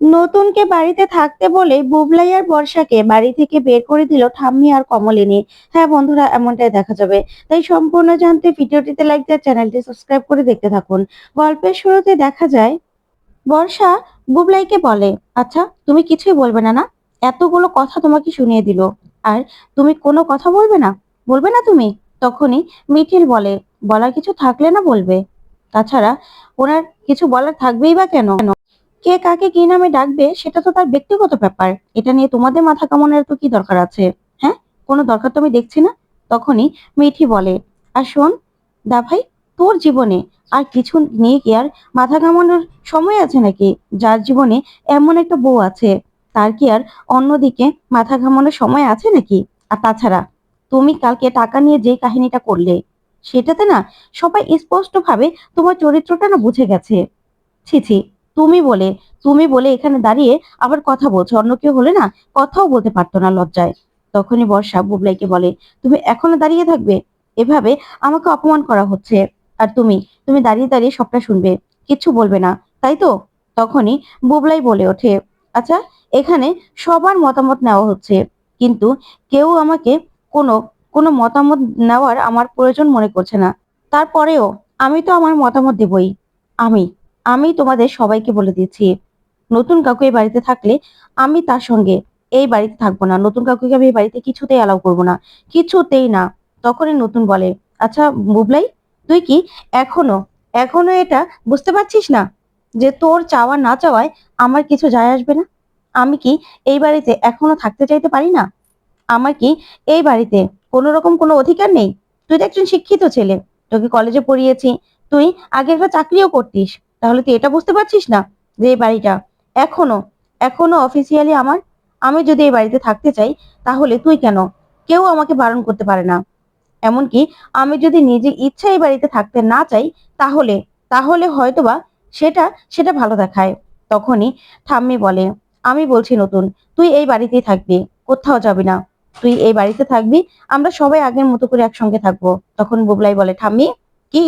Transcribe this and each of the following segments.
নতুনকে বাড়িতে থাকতে বলে বুবলাই আর বর্ষাকে বাড়ি থেকে বের করে দিল ঠাম্মি আর কমলিনী। হ্যাঁ বন্ধুরা, এমনটাই দেখা যাবে। তাই সম্পূর্ণ জানতে ভিডিওটিতে লাইক দিয়ে চ্যানেলটি সাবস্ক্রাইব করে দেখতে থাকুন। গল্পের শুরুতে দেখা যায়, বর্ষা বুবলাইকে বলে আচ্ছা তুমি কিছুই বলবে না না? এতগুলো কথা তোমাকে শুনিয়ে দিল। আর তুমি কোনো কথা বলবে না? বলবে না তুমি? তখনই মিঠিল বলে, বলার কিছু থাকলে না বলবে? তাছাড়া ওনার কিছু বলার থাকবেই বা কেন? কে কাকে কি নামে ডাকবে সেটা তো তার ব্যক্তিগত ব্যাপার। এটা নিয়ে তোমাদের মাথা কামানোর তো কি দরকার আছে? হ্যাঁ? কোনো দরকার তো আমি দেখছি না। তখনই মিঠি বলে, আর শোন দা ভাই তোর জীবনে আর কিছু নিয়ে কি আর মাথা কামানোর সময় আছে নাকি? যার জীবনে এমন একটা বউ আছে, তার কি আর অন্যদিকে মাথা ঘামানোর সময় আছে নাকি? আর তাছাড়া, তুমি কালকে টাকা নিয়ে যে কাহিনীটা করলে, সেটাতে না সবাই স্পষ্ট ভাবে তোমার চরিত্রটা না বুঝে গেছে। ছি ছি তুমি বলে তুমি বলে এখানে দাঁড়িয়ে আবার কথা বলছো, অন্য কেউ হলে না কথাও বলতে পারতো না লজ্জায়। তখনই বর্ষা বুবলাইকে বলে, তুমি এখনও দাঁড়িয়ে থাকবে? এভাবে আমাকে অপমান করা হচ্ছে। আর তুমি তুমি দাঁড়িয়ে দাঁড়িয়ে সবটা শুনবে কিচ্ছু বলবে না, তাই তো? তখনই বুবলাই বলে ওঠে আচ্ছা এখানে সবার মতামত নেওয়া হচ্ছে, কিন্তু কেউ আমাকে কোনো কোনো মতামত নেওয়ার আমার প্রয়োজন মনে করছে না। তারপরেও আমি তো আমার মতামত দেবই, আমি আমি তোমাদের সবাইকে বলে দিচ্ছি নতুন কাকু এই বাড়িতে থাকলে আমি তার সঙ্গে এই বাড়িতে থাকব না, নতুন কাকুকে আমি এই বাড়িতে কিছুতেই অ্যালাউ করব না, কিছুতেই না। তখনই নতুন বলে আচ্ছা বুবলাই, তুই কি এখনও এখনও এটা বুঝতে পারছিস না যে তোর চাওয়া না চাওয়ায় আমার কিছু যায় আসবে না? আমি কি এই বাড়িতে এখনও থাকতে চাইতে পারি না? আমার কি এই বাড়িতে কোনো রকম কোনো অধিকার নেই? তুই তো একজন শিক্ষিত ছেলে, তোকে কলেজে পড়িয়েছি, তুই আগে একটা চাকরিও করতিস তাহলে তুই এটা বুঝতে পারছিস না যে এই বাড়িটা এখনও এখনও অফিসিয়ালি আমার? আমি যদি এই বাড়িতে থাকতে চাই, তাহলে তুই কেন? কেউ আমাকে বারণ করতে পারে না। এমনকি আমি যদি নিজে ইচ্ছা এই বাড়িতে থাকতে না চাই, তাহলে তাহলে হয়তোবা সেটা সেটা ভালো দেখায়। তখনই ঠাম্মি বলে, আমি বলছি নতুন, তুই এই বাড়িতেই থাকবি, কোথাও যাবি না। তুই এই বাড়িতে থাকবি, আমরা সবাই আগের মতো করে একসঙ্গে থাকব। তখন বুবলাই বলে, ঠাম্মি, কি?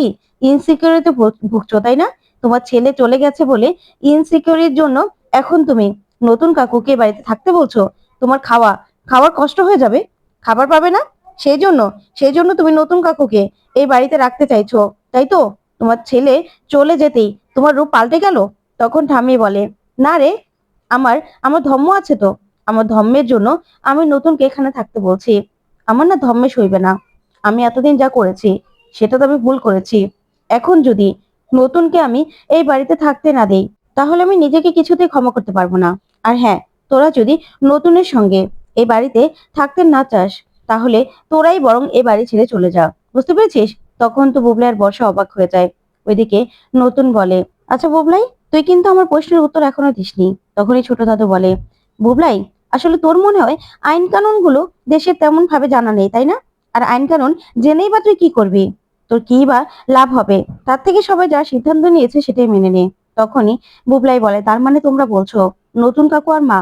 ইনসিকিউরিটি ভুগছো, তাই না? তোমার ছেলে চলে গেছে বলে ইনসিকিউরিটির জন্য এখন তুমি নতুন কাকুকে বাড়িতে থাকতে বলছো? তোমার খাওয়া, খাওয়ার কষ্ট হয়ে যাবে? খাবার পাবে না? সেই জন্য সেই জন্য তুমি নতুন কাকুকে এই বাড়িতে রাখতে চাইছো, তাই তো? তোমার ছেলে চলে যেতেই তোমার রূপ পাল্টে গেল? তখন ঠাম্মি বলে, না রে, আমার আমার ধর্ম আছে তো। আমার ধর্মের জন্য আমি নতুনকে এখানে থাকতে বলছি। আমার না ধর্মে সইবে না। আমি এতদিন যা করেছি, সেটা তো আমি ভুল করেছি। এখন যদি নতুনকে আমি এই বাড়িতে থাকতে না দেই, তাহলে আমি নিজেকে কিছুতেই ক্ষমা করতে পারব না। আর হ্যাঁ তোরা যদি নতুনের সঙ্গে এই বাড়িতে থাকতে না চাস, তাহলে তোরাই বরং এ বাড়ি ছেড়ে চলে যা। বুঝতে পেরেছিস? তখন তো বুবলাই আর বর্ষা অবাক হয়ে যায়। ওইদিকে নতুন বলে আচ্ছা বুবলাই, তুই কিন্তু আমার প্রশ্নের উত্তর এখনও দিসনি। তখনই ছোট দাদু বলে, বুবলাই, আসলে তোর মনে হয় আইন কানুনগুলো দেশের তেমন ভাবে জানা নেই, তাই না? আর আইন কানুন জেনেই বা তুই কি করবি? তোর কি বা লাভ হবে? তার থেকে সবাই যা সিদ্ধান্ত নিয়েছে সেটাই মেনে নে তখনই বুবলাই বলে, তার মানে তোমরা বলছো, নতুন কাকু আর মা?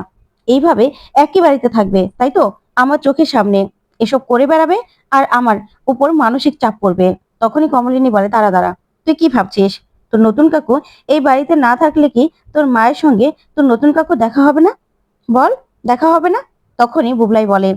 এইভাবে একই বাড়িতে থাকবে, তাই তো? আমার চোখের সামনে। এসব করে বেড়াবে আর আমার উপর মানসিক চাপ পড়বে। তখনই কমলিনী বলে তারা দাঁড়া, তুই কি ভাবছিস? তোর নতুন কাকু এই বাড়িতে না থাকলে কি তোর মায়ের সঙ্গে তোর নতুন কাকু দেখা হবে না? বল, দেখা হবে না? তখনই বুবলাই বলে,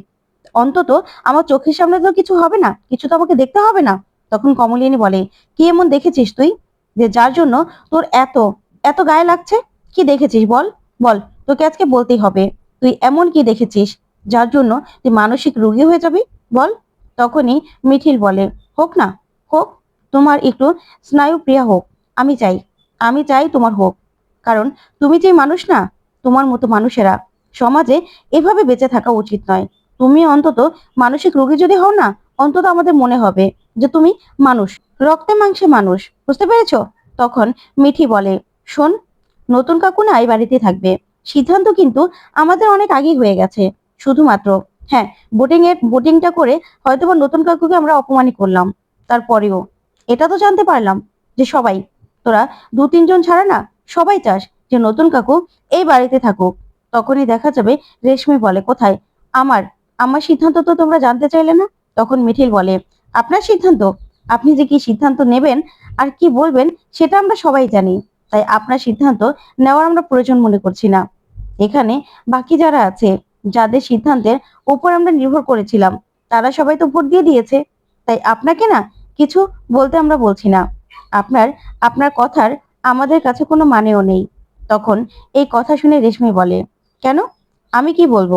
অন্তত আমার চোখের সামনে তো কিছু হবে না, কিছু তো আমাকে দেখতে হবে না। তখন কমলিনী বলে, কি এমন দেখেছিস তুই যে যার জন্য তোর এত এত গায়ে লাগছে? কি দেখেছিস বল? বল, তোকে আজকে বলতেই হবে। তুই এমন কি দেখেছিস যার জন্য তুই মানসিক রোগী হয়ে যাবি? বল। তখনই মিঠিল বলে, হোক না, হোক, তোমার একটু স্নায়ু প্রিয়া হোক, আমি চাই আমি চাই তোমার হোক। কারণ তুমি যে মানুষ না, তোমার মতো মানুষেরা সমাজে এভাবে বেঁচে থাকা উচিত নয়। তুমি অন্তত মানসিক রোগী যদি হও না, অন্তত আমাদের মনে হবে। যে তুমি মানুষ, রক্তে মাংসে মানুষ, বুঝতে পেরেছ? তখন মিঠি বলে, শোন, নতুন কাকু না এই বাড়িতে থাকবে। সিদ্ধান্ত কিন্তু আমাদের অনেক আগেই হয়ে গেছে। শুধুমাত্র হ্যাঁ বোটিং এর বোটিংটা করে হয়তো বা নতুন কাকুকে আমরা অপমানই করলাম। তারপরেও, এটা তো জানতে পারলাম যে সবাই, তোরা দু তিনজন ছাড়া না, সবাই চাস যে নতুন কাকু এই বাড়িতে থাকুক। তখনই দেখা যাবে রেশমি বলে, কোথায়? আমার আমার সিদ্ধান্ত তো তোমরা জানতে চাইলে না? তখন মিঠিল বলে আপনার সিদ্ধান্ত? আপনি যে কি সিদ্ধান্ত নেবেন আর কি বলবেন, সেটা আমরা সবাই জানি। তাই আপনার সিদ্ধান্ত নেওয়ার আমরা প্রয়োজন মনে করছি না। এখানে বাকি যারা আছে, যাদের সিদ্ধান্তের উপর আমরা নির্ভর করেছিলাম, তারা সবাই তো ভোট দিয়ে দিয়েছে। তাই আপনাকে না কিছু বলতে আমরা বলছি না। আপনার আপনার কথার আমাদের কাছে কোনো মানেও নেই। তখন এই কথা শুনে রেশমি বলে, কেন? আমি কি বলব?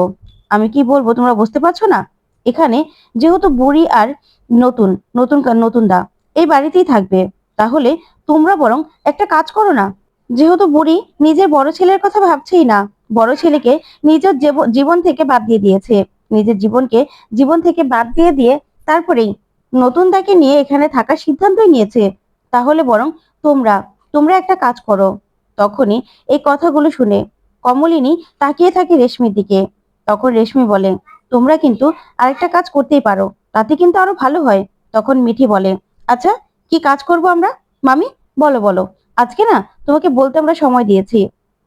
আমি কি বলব তোমরা বুঝতে পারছ না? এখানে যেহেতু বুড়ি আর নতুন নতুন নতুন দা। এই বাড়িতেই থাকবে। তাহলে তোমরা বরং একটা কাজ করো না। যেহেতু বুড়ি নিজের বড় ছেলের কথা ভাবছেই না, বড় ছেলেকে নিজের জীব- জীবন থেকে বাদ দিয়ে দিয়েছে। নিজের জীবনকে জীবন থেকে বাদ দিয়ে দিয়ে তারপরেই নতুন দাকে নিয়ে এখানে থাকার সিদ্ধান্তই নিয়েছে। তাহলে বরং তোমরা তোমরা একটা কাজ করো। তখনই এই কথাগুলো শুনে কমলিনী তাকিয়ে থাকে রেশমির দিকে। তখন রেশমি বলে, তোমরা কিন্তু আরেকটা কাজ করতেই পারো। তাতে কিন্তু আরও ভালো হয়, তখন মিঠি বলে আচ্ছা কি কাজ করব আমরা? মামি, বলো বলো। আজকে না, তোমাকে বলতে আমরা সময় দিয়েছি।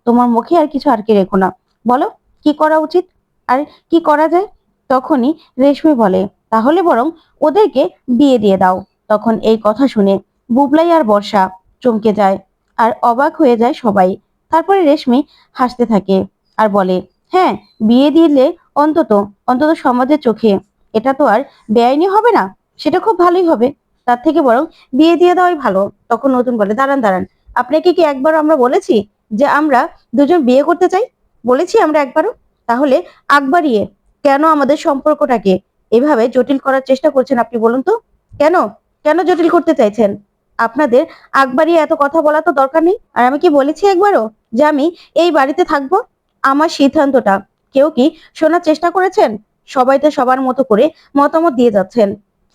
তোমার মুখে আর কিছু আটকে রেখো না। বলো, কি করা উচিত? আর কি করা যায়? তখনই রেশমি বলে, তাহলে বরং ওদেরকে বিয়ে দিয়ে দাও। তখন এই কথা শুনে বুবলাই আর বর্ষা চমকে যায় আর অবাক হয়ে যায় সবাই। তারপরে রেশমি হাসতে থাকে আর বলে হ্যাঁ বিয়ে দিলে অন্তত অন্তত সমাজের চোখে এটা তো আর বেআইনি হবে না, সেটা খুব ভালোই হবে। তার থেকে বরং বিয়ে দিয়ে দেওয়াই ভালো। তখন নতুন বলে, দাঁড়ান দাঁড়ান, আপনাকে কি একবার আমরা বলেছি যে আমরা দুজন বিয়ে করতে চাই? বলেছি আমরা একবারও? তাহলে আকবারিয়ে কেন আমাদের সম্পর্কটাকে এভাবে জটিল করার চেষ্টা করছেন আপনি বলুন তো? কেন? কেন জটিল করতে চাইছেন? আপনাদের আকবারিয়ে এত কথা বলা তো দরকার নেই। আর আমি কি বলেছি একবারও যে আমি এই বাড়িতে থাকব? আমার সিদ্ধান্তটা কেউ কি শোনার চেষ্টা করেছেন? সবাই তো সবার মতো করে মতামত দিয়ে যাচ্ছেন।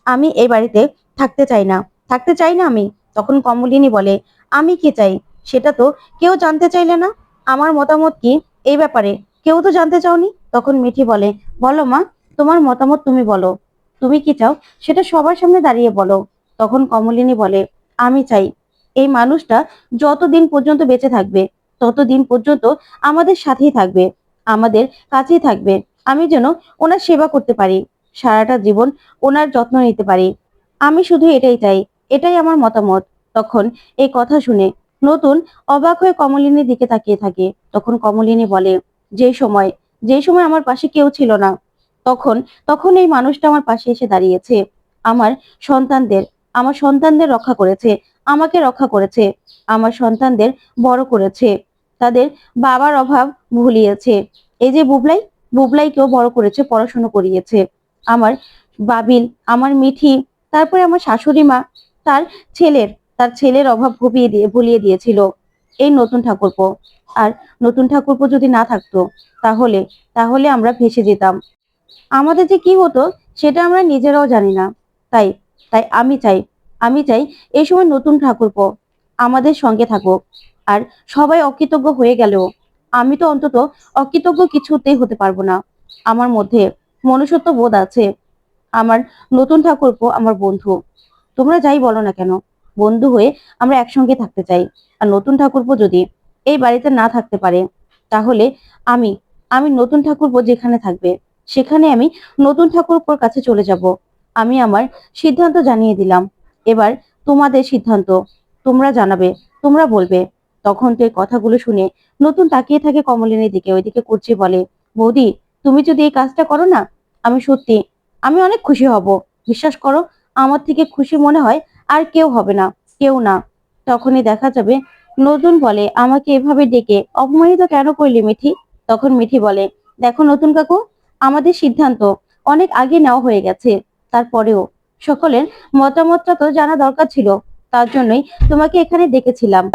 আমি এই বাড়িতে থাকতে চাই না। থাকতে চাই না আমি? তখন কমলিনী বলে, আমি কি চাই? সেটা তো কেউ জানতে চাইলে না। আমার মতামত কি এই ব্যাপারে? কেউ তো জানতে চাওনি? তখন মিঠি বলে, বলো মা, তোমার মতামত তুমি বলো। তুমি কি চাও? সেটা সবার সামনে দাঁড়িয়ে বলো। তখন কমলিনী বলে, আমি চাই। এই মানুষটা যতদিন পর্যন্ত বেঁচে থাকবে, ততদিন পর্যন্ত আমাদের সাথেই থাকবে, আমাদের কাছেই থাকবে। আমি যেন ওনার সেবা করতে পারি, সারাটা জীবন ওনার যত্ন নিতে পারি। আমি শুধু এটাই চাই, এটাই আমার মতামত। তখন এই কথা শুনে নতুন অবাক হয়ে কমলিনীর দিকে তাকিয়ে থাকে। তখন কমলিনী বলে, যে সময় যে সময় আমার পাশে কেউ ছিল না, তখন তখন এই মানুষটা আমার পাশে এসে দাঁড়িয়েছে। আমার সন্তানদের আমার সন্তানদের রক্ষা করেছে, আমাকে রক্ষা করেছে, আমার সন্তানদের বড় করেছে, তাদের বাবার অভাব ভুলিয়েছে। এই যে বুবলাই বুবলাইকেও বড় করেছে, পড়াশুনো করিয়েছে। আমার বাবিল আমার মিঠি, তারপরে আমার শাশুড়ি মা, তার ছেলের তার ছেলের অভাব ভুলিয়ে দিয়ে, ভুলিয়ে দিয়েছিল। এই নতুন ঠাকুরপো। আর নতুন ঠাকুরপো যদি না থাকতো, তাহলে তাহলে আমরা ভেসে যেতাম। আমাদের যে কি হতো, সেটা আমরা নিজেরাও জানি না। তাই তাই আমি চাই আমি চাই এই সময় নতুন ঠাকুরপো আমাদের সঙ্গে থাকুক। আর সবাই অকৃতজ্ঞ হয়ে গেলেও আমি তো অন্তত অকৃতজ্ঞ কিছুতেই হতে পারব না। আমার মধ্যে মনুষ্যত্ব বোধ আছে। আমার নতুন ঠাকুরপো, আমার বন্ধু। তোমরা যাই বলো না কেন? বন্ধু হয়ে আমরা একসঙ্গে থাকতে চাই। আর নতুন ঠাকুরপো যদি এই বাড়িতে না থাকতে পারে, তাহলে আমি আমি নতুন ঠাকুরপো যেখানে থাকবে, সেখানে আমি নতুন ঠাকুরপোর কাছে চলে যাব। আমি আমার সিদ্ধান্ত জানিয়ে দিলাম। এবার তোমাদের সিদ্ধান্ত। তোমরা জানাবে, তোমরা বলবে। তখন তো এই কথাগুলো শুনে নতুন তাকিয়ে থাকে কমলিনীর দিকে, ওইদিকে করছি বলে, বৌদি, তুমি যদি এই কাজটা করো না, আমি সত্যি, আমি অনেক খুশি হব। বিশ্বাস করো, আমার থেকে খুশি মনে হয় আর কেউ হবে না, কেউ না। তখনই দেখা যাবে নতুন বলে, আমাকে এভাবে ডেকে অপমানিত কেন করলি মিঠি? তখন মিঠি বলে, দেখো নতুন কাকু, আমাদের সিদ্ধান্ত অনেক আগে নেওয়া হয়ে গেছে, তারপরেও সকলের মতামতটা তো জানা দরকার ছিল, তার জন্যই তোমাকে এখানে ডেকেছিলাম।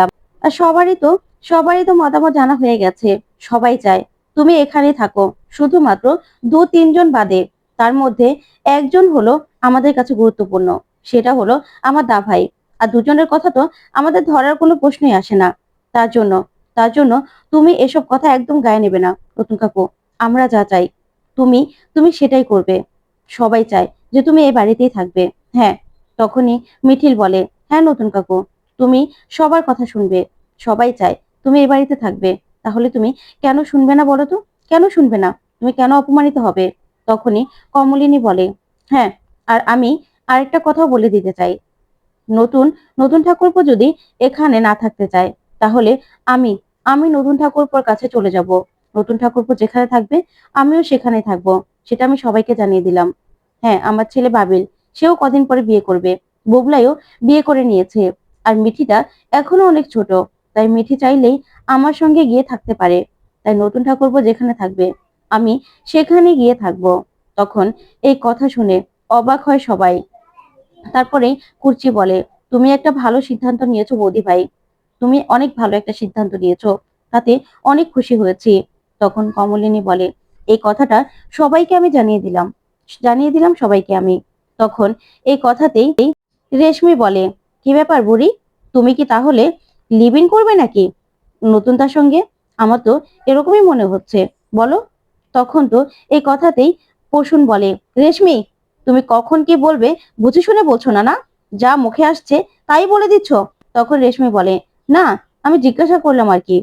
আর সবারই তো সবারই তো মতামত জানা হয়ে গেছে। সবাই চায়, তুমি এখানে থাকো। শুধুমাত্র দু তিনজন বাদে, তার মধ্যে একজন হলো আমাদের কাছে গুরুত্বপূর্ণ। সেটা হলো আমার দা ভাই আর দুজনের কথা তো আমাদের ধরার কোনো প্রশ্নই আসে না। তার জন্য তার জন্য তুমি এসব কথা একদম গায়ে নেবে না, নতুন কাকু। আমরা যা চাই, তুমি তুমি সেটাই করবে। সবাই চায় যে তুমি এই বাড়িতেই থাকবে। হ্যাঁ তখনই মিঠিল বলে হ্যাঁ নতুন কাকু, তুমি সবার কথা শুনবে। সবাই চায়, তুমি এই বাড়িতে থাকবে। তাহলে তুমি কেন শুনবে না বলো তো? কেন শুনবে না? তুমি কেন অপমানিত হবে? তখনই কমলিনী বলে হ্যাঁ আর আমি আরেকটা কথা বলে দিতে চাই। নতুন নতুন ঠাকুরপো যদি এখানে না থাকতে চায়, তাহলে আমি আমি নতুন ঠাকুরপোর কাছে চলে যাব। নতুন ঠাকুরপো যেখানে থাকবে, আমিও সেখানে থাকব। সেটা আমি সবাইকে জানিয়ে দিলাম। হ্যাঁ আমার ছেলে বাবিল, সেও কদিন পরে বিয়ে করবে। বুবলাইও বিয়ে করে নিয়েছে। আর মিঠিটা এখনও অনেক ছোট। তাই মিঠি চাইলেই আমার সঙ্গে গিয়ে থাকতে পারে। তাই নতুন ঠাকুরপো যেখানে থাকবে, আমি সেখানে গিয়ে থাকব। তখন এই কথা শুনে অবাক হয় সবাই। তারপরে কুর্চি বলে, তুমি একটা ভালো সিদ্ধান্ত নিয়েছো বৌদি ভাই। তুমি অনেক ভালো একটা সিদ্ধান্ত নিয়েছো। তাতে অনেক খুশি হয়েছি। তখন কমলিনী বলে, এই কথাটা সবাইকে আমি জানিয়ে দিলাম। জানিয়ে দিলাম সবাইকে আমি। তখন এই কথাতেই রেশমি বলে, কি ব্যাপার বুড়ি? তুমি কি তাহলে লিভ ইন করবে নাকি? নতুন তার সঙ্গে? আমার তো এরকমই মনে হচ্ছে। বলো? তখন তো এই কথাতেই পশুন বলে, রেশমি, তুমি কখন কি বলবে বুঝে শুনে বলছো না না? যা মুখে আসছে তাই বলে দিচ্ছ? তখন রেশমি বলে, না, আমি জিজ্ঞাসা করলাম আর কি।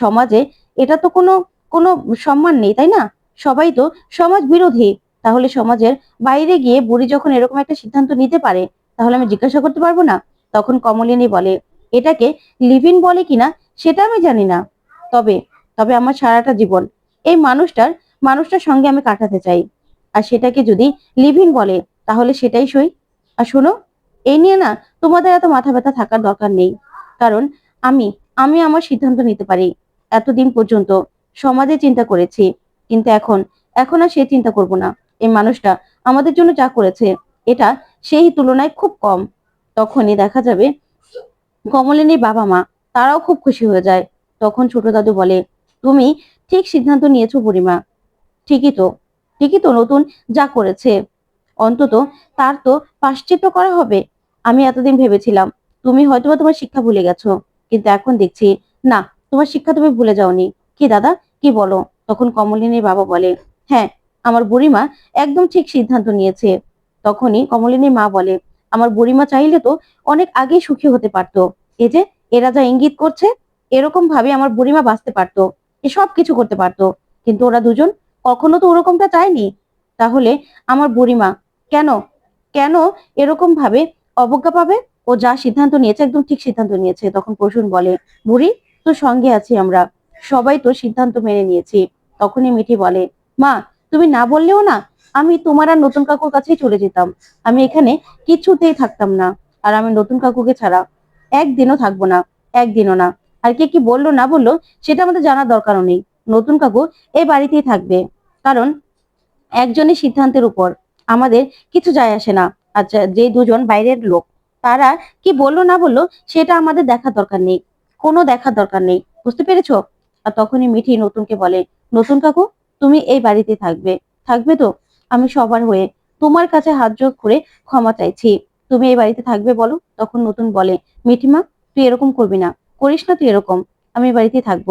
সমাজে এটা তো কোনো কোনো সম্মান নেই, তাই না? সবাই তো সমাজ বিরোধী। তাহলে সমাজের বাইরে গিয়ে বুড়ি যখন এরকম একটা সিদ্ধান্ত নিতে পারে, তাহলে আমি জিজ্ঞাসা করতে পারব না? তখন কমলিনী বলে এটাকে লিভিন বলে কিনা সেটা আমি জানি না। তবে তবে আমার সারাটা জীবন এই মানুষটার মানুষটার সঙ্গে আমি কাটাতে চাই। আর সেটাকে যদি লিভিন বলে, তাহলে সেটাই সই। আর শোনো, এই নিয়ে না তোমাদের এত মাথা ব্যথা থাকার দরকার নেই। কারণ আমি আমি আমার সিদ্ধান্ত নিতে পারি। এতদিন পর্যন্ত সমাজে চিন্তা করেছি, কিন্তু এখন এখন আর সে চিন্তা করব না। এই মানুষটা আমাদের জন্য যা করেছে, এটা সেই তুলনায় খুব কম। তখনই দেখা যাবে কমলিনীর বাবা মা, তারাও খুব খুশি হয়ে যায়। তখন ছোট দাদু বলে, তুমি ঠিক সিদ্ধান্ত নিয়েছো বুড়িমা। ঠিকই তো ঠিকই তো নতুন যা করেছে। অন্তত তার তো পাশ্চিত্য করা হবে। আমি এতদিন ভেবেছিলাম, তুমি হয়তোবা তোমার শিক্ষা ভুলে গেছো। কিন্তু এখন দেখছি, না, তোমার শিক্ষা তুমি ভুলে যাওনি। কি দাদা, কি বলো? তখন কমলিনীর বাবা বলে হ্যাঁ আমার বুড়িমা একদম ঠিক সিদ্ধান্ত নিয়েছে। তখনই কমলিনীর মা বলে আমার বুড়িমা চাইলে তো অনেক আগেই সুখী হতে পারতো। এই যে এরা যা ইঙ্গিত করছে, এরকম ভাবে আমার বুড়িমা বাঁচতে পারতো এসব কিছু করতে পারতো। কিন্তু ওরা দুজন কখনো তো ওরকমটা চায়নি। তাহলে আমার বুড়িমা কেন কেন এরকম ভাবে অবজ্ঞা পাবে? ও যা সিদ্ধান্ত নিয়েছে, একদম ঠিক সিদ্ধান্ত নিয়েছে। তখন প্রসূন বলে, বুড়ি তো সঙ্গে আছি আমরা। সবাই তো সিদ্ধান্ত মেনে নিয়েছি। তখনই মিঠি বলে, মা, তুমি না বললেও না আমি তোমার আর নতুন কাকুর কাছেই চলে যেতাম। আমি এখানে কিছুতেই থাকতাম না। আর আমি নতুন কাকুকে ছাড়া একদিনও থাকব না, একদিনও না। আর কে কি বলল না বলল, সেটা আমাদের জানার দরকারও নেই। নতুন কাকু এই বাড়িতেই থাকবে। কারণ একজনের সিদ্ধান্তের উপর আমাদের কিছু যায় আসে না। আচ্ছা যে দুজন বাইরের লোক, তারা কি বলল না বলল, সেটা আমাদের দেখার দরকার নেই। কোনো দেখার দরকার নেই। বুঝতে পেরেছ? আর তখনই মিঠি নতুনকে বলে, নতুন কাকু, তুমি এই বাড়িতে থাকবে। থাকবে তো? আমি সবার হয়ে তোমার কাছে হাত জোর করে ক্ষমা চাইছি। তুমি এই বাড়িতে থাকবে বলো, তখন নতুন বলে, মিঠিমা, তুই এরকম করবি না, করিস না তুই এরকম, আমি বাড়িতে থাকব।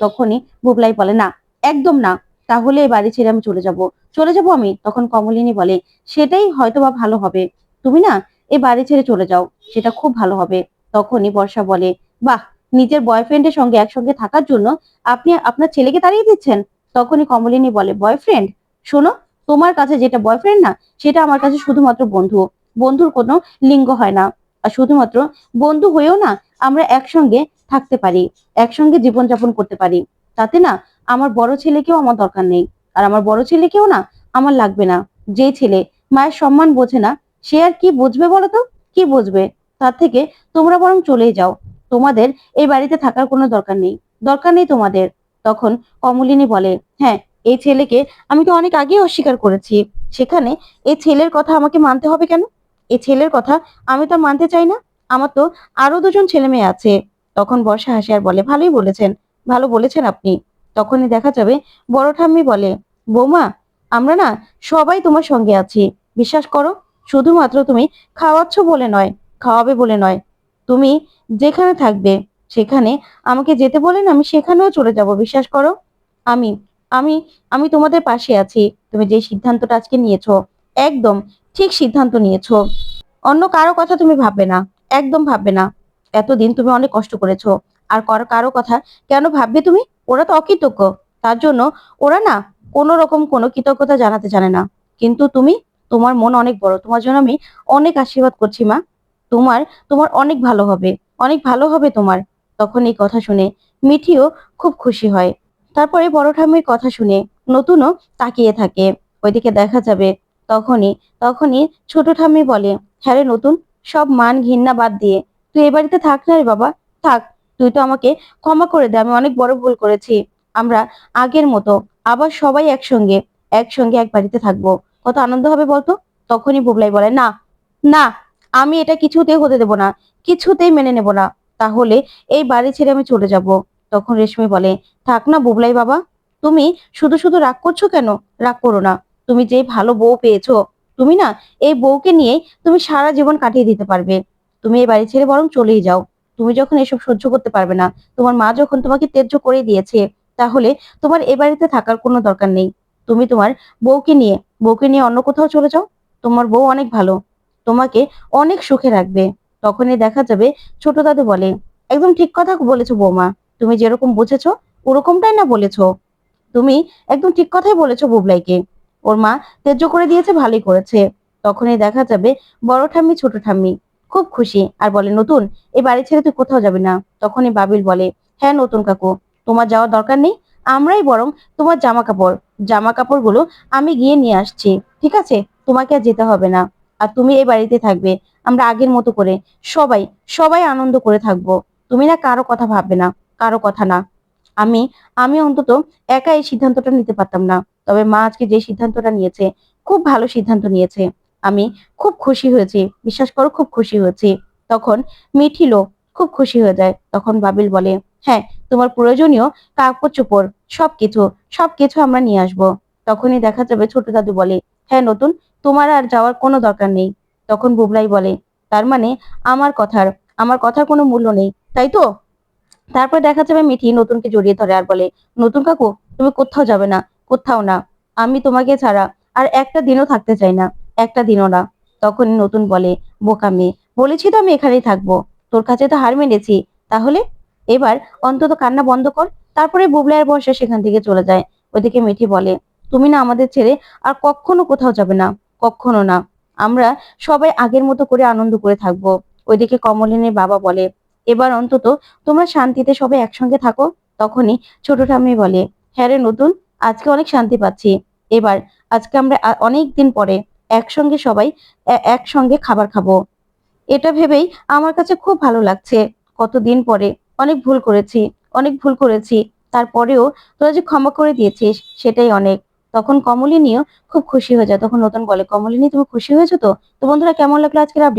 তখনই বুবলাই বলে, না, একদম না, তাহলে এই বাড়ি ছেড়ে আমি চলে যাব। চলে যাব আমি? তখন কমলিনী বলে, সেটাই হয়তো বা ভালো হবে। তুমি না, এই বাড়ি ছেড়ে চলে যাও, সেটা খুব ভালো হবে। তখনই বর্ষা বলে, বাহ, নিজের বয়ফ্রেন্ডের সঙ্গে একসঙ্গে থাকার জন্য আপনি আপনার ছেলেকে তাড়িয়ে দিচ্ছেন? তখনই কমলিনী বলে বয়ফ্রেন্ড শোনো তোমার কাছে যেটা বয়ফ্রেন্ড না, সেটা আমার কাছে শুধুমাত্র বন্ধু। বন্ধুর কোনো লিঙ্গ হয় না। আর শুধুমাত্র বন্ধু হয়েও না আমরা একসঙ্গে থাকতে পারি, একসঙ্গে জীবনযাপন করতে পারি। তাতে না আমার বড় ছেলেকেও আমার দরকার নেই। আর আমার বড় ছেলেকেও না আমার লাগবে না। যে ছেলে মায়ের সম্মান বোঝে না, সে আর কি বুঝবে বলো তো? কি বুঝবে? তার থেকে তোমরা বরং চলেই যাও। তোমাদের এই বাড়িতে থাকার কোনো দরকার নেই। দরকার নেই তোমাদের। তখন কমলিনী বলে হ্যাঁ এই ছেলেকে আমি তো অনেক আগেই অস্বীকার করেছি। সেখানে এই ছেলের কথা আমাকে মানতে হবে কেন? এই ছেলের কথা আমি তো মানতে চাই না। আমার তো আরও দুজন ছেলে মেয়ে আছে। তখন বর্ষা হাসি আর বলে, ভালোই বলেছেন, ভালো বলেছেন আপনি। তখনই দেখা যাবে বড় ঠাম্মি বলে, বৌমা, আমরা না সবাই তোমার সঙ্গে আছি। বিশ্বাস করো, শুধুমাত্র তুমি খাওয়াচ্ছ বলে নয়, খাওয়াবে বলে নয়। তুমি যেখানে থাকবে, সেখানে আমাকে যেতে বলেন আমি সেখানেও চলে যাব। বিশ্বাস করো, আমি আমি আমি তোমাদের পাশে আছি। তুমি যে সিদ্ধান্তটা আজকে নিয়েছো, একদম ঠিক সিদ্ধান্ত নিয়েছো। অন্য কারও কথা তুমি ভাববে না, একদম ভাববে না। এতদিন তুমি অনেক কষ্ট করেছ, আর কারও কথা কেন ভাববে তুমি? ওরা তো অকৃতজ্ঞ, তার জন্য ওরা না কোনো রকম কোনো কৃতজ্ঞতা জানাতে জানে না। কিন্তু তুমি, তোমার মন অনেক বড়, তোমার জন্য আমি অনেক আশীর্বাদ করছি মা। তোমার তোমার অনেক ভালো হবে, অনেক ভালো হবে তোমার। তখন এই কথা শুনে মিঠিও খুব খুশি হয়। তারপরে বড় ঠাম্মির কথা শুনে নতুনও তাকিয়ে থাকে। ওইদিকে দেখা যাবে তখনই তখনই ছোট ঠাম্মি বলে হ্যাঁ রে নতুন, সব মান ঘৃণা বাদ দিয়ে, তুই এ বাড়িতে থাক না রে বাবা, থাক, তুই তো আমাকে ক্ষমা করে দে, আমি অনেক বড় ভুল করেছি। আমরা আগের মতো আবার সবাই একসঙ্গে একসঙ্গে এক বাড়িতে থাকব। কত আনন্দ হবে বলতো? তখনই বুবলাই বলে, না না, আমি এটা কিছুতেই হতে দেব না, কিছুতেই মেনে নেব না। তাহলে এই বাড়ি ছেড়ে আমি চলে যাব। তখন রেশমি বলে, থাক না বুবলাই বাবা, তুমি শুধু শুধু রাগ করছ কেন? রাগ করো না। তুমি যে ভালো বউ পেয়েছ, তুমি না এই বউকে নিয়ে তুমি সারা জীবন কাটিয়ে দিতে পারবে। তুমি এই বাড়ি ছেড়ে বরং চলেই যাও। তুমি যখন এসব সহ্য করতে পারবে না, তোমার মা যখন তোমাকে ত্যায্য করে দিয়েছে, তাহলে তোমার এ বাড়িতে থাকার কোনো দরকার নেই। তুমি তোমার বউকে নিয়ে বউকে নিয়ে অন্য কোথাও চলে যাও। তোমার বউ অনেক ভালো। তোমাকে অনেক সুখে রাখবে। তখনই দেখা যাবে ছোট দাদু বলে, একদম ঠিক কথা বলেছ বৌমা। তুমি যেরকম বুঝেছ, ওরকমটাই না বলেছ। তুমি একদম ঠিক কথাই বলেছ বুবলাইকে। ওর মা তেজ্য করে দিয়েছে, ভালোই করেছে। তখনই দেখা যাবে বড় ঠাম্মি, ছোট ঠাম্মি। খুব খুশি আর বলে, নতুন এই বাড়ি ছেড়ে তুই কোথাও যাবে না? তখনই বাবিল বলে হ্যাঁ নতুন কাকু, তোমার যাওয়ার দরকার নেই। আমরাই বরং তোমার জামা কাপড় জামা কাপড়গুলো আমি গিয়ে নিয়ে আসছি। ঠিক আছে? তোমাকে আর যেতে হবে না। আর তুমি এই বাড়িতে থাকবে, আমরা আগের মতো করে সবাই সবাই আনন্দ করে থাকব। তুমি না কারও কথা ভাববে না। কারও কথা না। আমি আমি অন্তত একা এই সিদ্ধান্তটা নিতে পারতাম না। তবে মা আজকে যে সিদ্ধান্তটা নিয়েছে, খুব ভালো সিদ্ধান্ত নিয়েছে। আমি খুব খুশি হয়েছি, বিশ্বাস করো খুব খুশি হয়েছি। তখন মিঠিলো খুব খুশি হয়ে যায়। তখন বাবিল বলে হ্যাঁ তোমার প্রয়োজনীয় কাপড় চোপড়, সবকিছু সবকিছু আমরা নিয়ে আসব। তখনই দেখা যাবে ছোট দাদু বলে হ্যাঁ নতুন, তোমার আর যাওয়ার কোনো দরকার নেই। তখন বুবলাই বলে, তার মানে আমার কথার আমার কথার কোনো মূল্য নেই, তাই তো? তারপর দেখা যাবে মিঠি নতুনকে জড়িয়ে ধরে আর বলে, নতুন কাকু, তুমি কোথাও যাবে না, কোথাও না। আমি তোমাকে ছাড়া আর একটা দিনও থাকতে চাই না, একটা দিনও না। তখন নতুন বলে, বোকা মেয়ে, বলেছি তো আমি এখানেই থাকব। তোর কাছে তো হার মেনেছি। তাহলে এবার অন্তত কান্না বন্ধ কর, তারপরে বুবলাইয়ের বর্ষা সেখান থেকে চলে যায়। ওইদিকে মিঠি বলে, তুমি না আমাদের ছেড়ে আর কখনো কোথাও যাবে না, কখনো না। আমরা সবাই আগের মতো করে আনন্দ করে থাকব। ওইদিকে কমলিনীর বাবা বলে এবার অন্তত তোমরা শান্তিতে সবাই একসঙ্গে থাকো, তখনই ছোট ঠাম্মি বলে হ্যাঁ নতুন, আজকে অনেক শান্তি পাচ্ছি। এবার আজকে আমরা অনেক দিন পরে একসঙ্গে সবাই একসঙ্গে খাবার খাব। এটা ভেবেই আমার কাছে খুব ভালো লাগছে। কতদিন পরে অনেক ভুল করেছি, অনেক ভুল করেছি। তারপরেও তোরা যে ক্ষমা করে দিয়েছিস, সেটাই অনেক। তখন কমলিনীও খুব খুশি হয়ে যায়। তখন নতুন বলে, কমলিনী, তুমি খুশি হয়েছো তো? তো বন্ধুরা, কেমন লাগল আজকের আপডেট